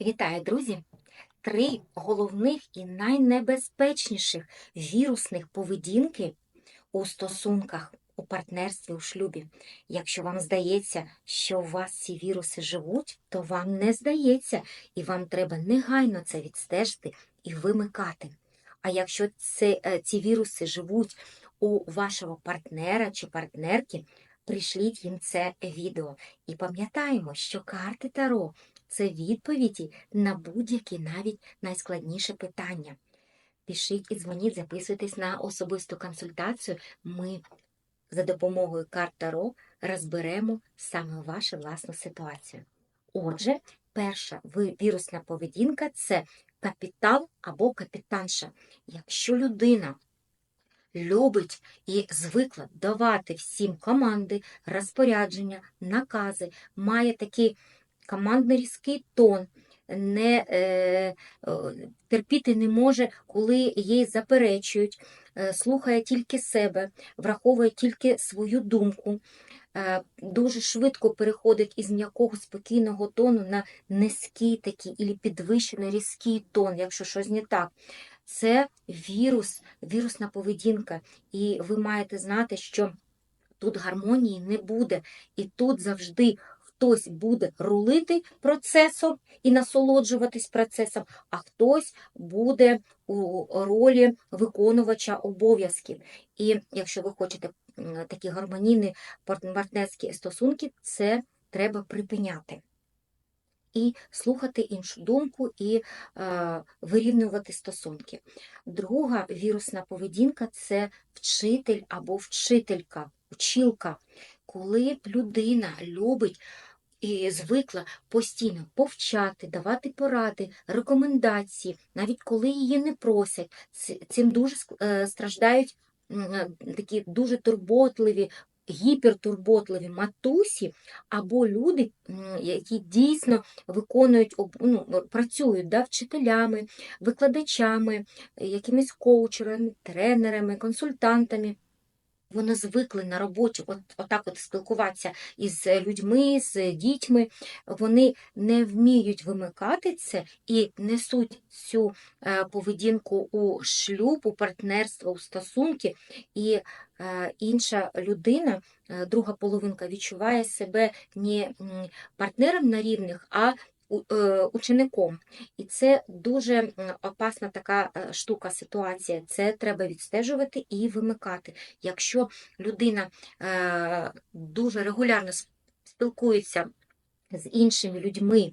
Вітаю, друзі! Три головних і найнебезпечніших вірусних поведінки у стосунках, у партнерстві, у шлюбі. Якщо вам здається, що у вас ці віруси живуть, то вам не здається, і вам треба негайно це відстежити і вимикати. А якщо це, е, ці віруси живуть у вашого партнера чи партнерки, прийшліть їм це відео. І пам'ятаємо, що карти Таро це відповіді на будь-які навіть найскладніші питання. Пишіть і дзвоніть, записуйтесь на особисту консультацію. Ми за допомогою карт Таро розберемо саме вашу власну ситуацію. Отже, перша вірусна поведінка це капітал або капітанша. Якщо людина любить і звикла давати всім команди, розпорядження, накази, має такий командний різкий тон, не е, о, терпіти не може, коли їй заперечують, е, слухає тільки себе, враховує тільки свою думку. е, Дуже швидко переходить із м'якого спокійного тону на низький такий і підвищений різкий тон, якщо щось не так. Це вірус, вірусна поведінка, і ви маєте знати, що тут гармонії не буде, і тут завжди хтось буде рулити процесом і насолоджуватись процесом, а хтось буде у ролі виконувача обов'язків. І якщо ви хочете такі гармонійні партнерські стосунки, це треба припиняти. І слухати іншу думку і е, вирівнювати стосунки. Друга вірусна поведінка це вчитель або вчителька, училка. Коли людина любить і звикла постійно повчати, давати поради, рекомендації, навіть коли її не просять, цим дуже е, страждають е, такі дуже турботливі, гіпертурботливі матусі або люди, які дійсно виконують ну, працюють да, вчителями, викладачами, якимись коучерами, тренерами, консультантами. Вони звикли на роботі от, отак от спілкуватися із людьми, з дітьми. Вони не вміють вимикати це і несуть цю е, поведінку у шлюб, у партнерство, у стосунки. І е, інша людина, е, друга половинка, відчуває себе не партнером на рівних, а е, учеником. І це дуже опасна така е, штука, ситуація. Це треба відстежувати і вимикати. Якщо людина е, дуже регулярно спілкується з іншими людьми,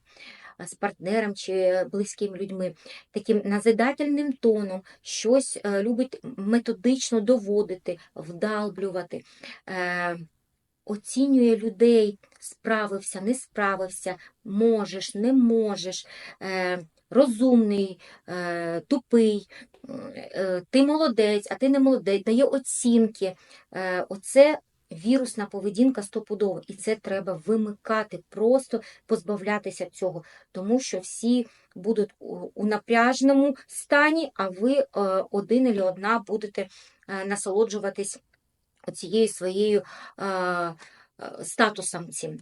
е, з партнером чи близькими людьми, таким назидательним тоном, щось е, любить методично доводити, вдалблювати. Оцінює людей, справився, не справився, можеш, не можеш, е, розумний, е, тупий, е, ти молодець, а ти не молодець, дає оцінки. Оце вірусна поведінка стопудово, і це треба вимикати, просто позбавлятися цього, тому що всі будуть у, напряжному стані, а ви один або одна будете насолоджуватись цією своєю е, статусом цим.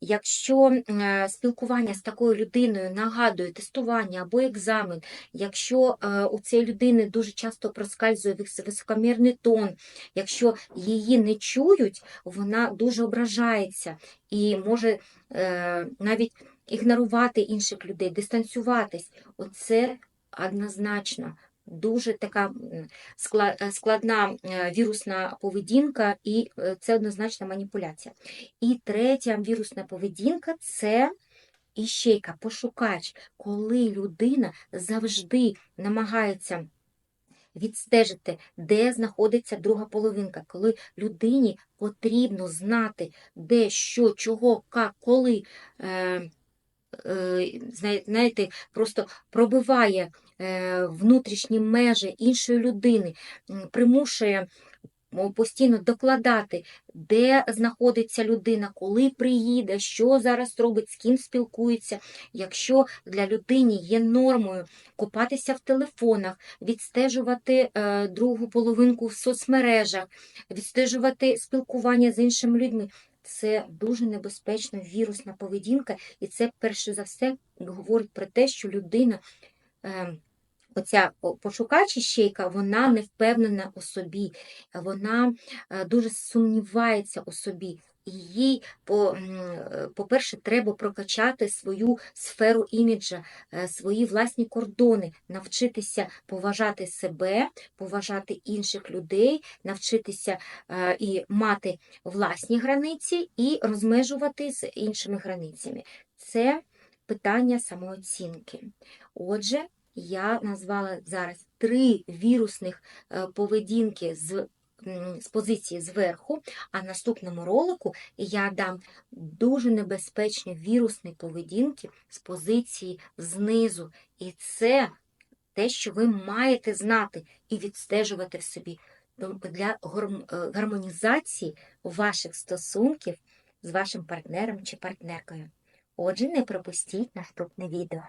Якщо е, спілкування з такою людиною нагадує тестування або екзамен, якщо е, у цієї людини дуже часто проскальзує високомірний тон, якщо її не чують, вона дуже ображається і може е, навіть ігнорувати інших людей, дистанціюватись. Оце однозначно дуже така е, складна е, вірусна поведінка, і е, це однозначна маніпуляція. І третя вірусна поведінка це іщейка, пошукач, коли людина завжди намагається відстежити, де знаходиться друга половинка, коли людині потрібно знати, де, що, чого, як, коли. Е, знаєте, просто пробиває е, внутрішні межі іншої людини, примушує постійно докладати, де знаходиться людина, коли приїде, що зараз робить, з ким спілкується. Якщо для людини є нормою купатися в телефонах, відстежувати е, другу половинку в соцмережах, відстежувати спілкування з іншими людьми, це дуже небезпечна вірусна поведінка, і це перше за все говорить про те, що людина. Е, Оця пошукача щейка, вона не впевнена у собі, вона е, дуже сумнівається у собі. Їй, е, по-перше, треба прокачати свою сферу іміджа, е, свої власні кордони, навчитися поважати себе, поважати інших людей, навчитися е, і мати власні границі і розмежувати з іншими границями. Це питання самооцінки. Отже, я назвала зараз три вірусних поведінки з, з позиції зверху, а в наступному ролику я дам дуже небезпечні вірусні поведінки з позиції знизу. І це те, що ви маєте знати і відстежувати в собі для е, гармонізації ваших стосунків з вашим партнером чи партнеркою. Отже, не пропустіть наступне відео.